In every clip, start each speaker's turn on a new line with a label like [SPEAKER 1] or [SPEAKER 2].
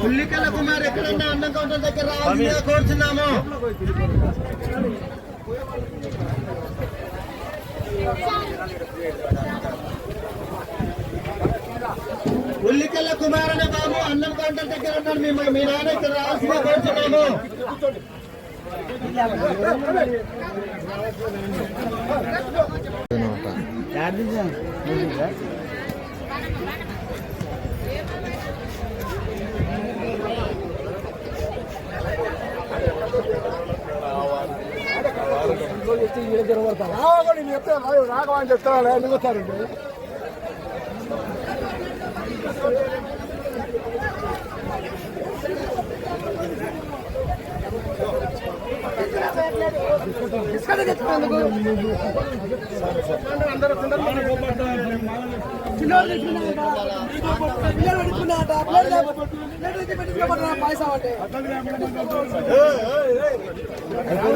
[SPEAKER 1] పుల్లికల కుమార్ ఎక్కడన్నా అన్నం కౌంటర్ దగ్గర రావాల్సిందిగా కోరుతున్నాము. ఉల్లికల్ల కుమార్ అనే బాబు అన్నం కౌంటర్ దగ్గర ఉన్నారు మీ మీ నాన్న ఇక్కడ రావాల్సిందిగా కోరుతున్నాము.
[SPEAKER 2] రాఘవని చెప్తాను ఎందుకు వస్తారండి
[SPEAKER 3] అయిపోయింది అయిపోయింది అయిపోయింది స్వామి ఎందుకు
[SPEAKER 1] హలో పుల్లికల్ల కుమార్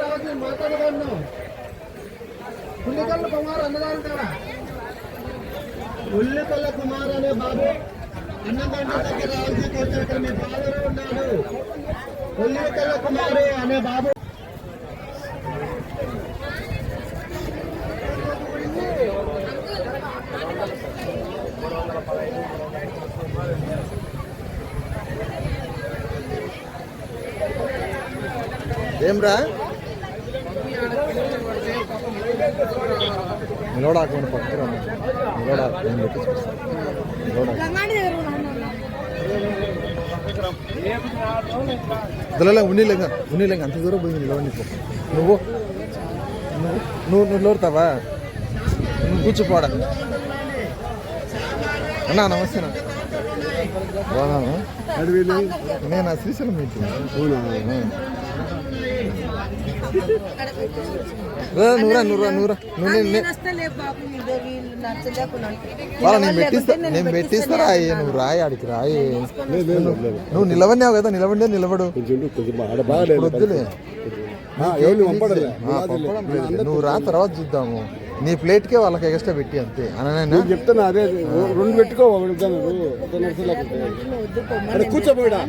[SPEAKER 1] రావాల్సింది మాట్లాడగలను పుల్లికల్ల కుమార్ అన్నదానం కాడా ఉల్లికల్ల కుమార్ అనే బాబు. అన్నం కౌంటర్ దగ్గర రావాల్సి కోరుతారు ఇక్కడ మీ ఫాదర్ ఉన్నాడు ఉల్లికల్ల కుమార్ అనే బాబు
[SPEAKER 3] ఏమ్రా? నిలవడాకుండా పక్కన నిలవడా నేను పెట్టించుకొస్తా నిలవడా ఉన్నీలేక ఉన్నీలేక అంత దూరం పోయింది నిలవండి పో. నువ్వు నువ్వు నువ్వు నిలబడతావా నువ్వు కూర్చోపోడా అన్నా నమస్తే. బాగున్నాను నేను శ్రీశైలం మీటింగ్. నూరా నూరా నూరా. వాళ్ళ నేను పెట్టిస్తా నేను పెట్టిస్తారా? అయ్యే నువ్వు రాయి ఆడికి రాయి. నువ్వు నిలవన్నావు కదా నిలవండే నిలబడు. వద్దులే. నువ్వు రా తర్వాత చూద్దాము. నీ ప్లేట్కే వాళ్ళకి ఎక్స్ట్రా పెట్టి అంతే. అననైనా?
[SPEAKER 2] చెప్తాను అదే రెండు పెట్టుకో కూర్చోబోయడా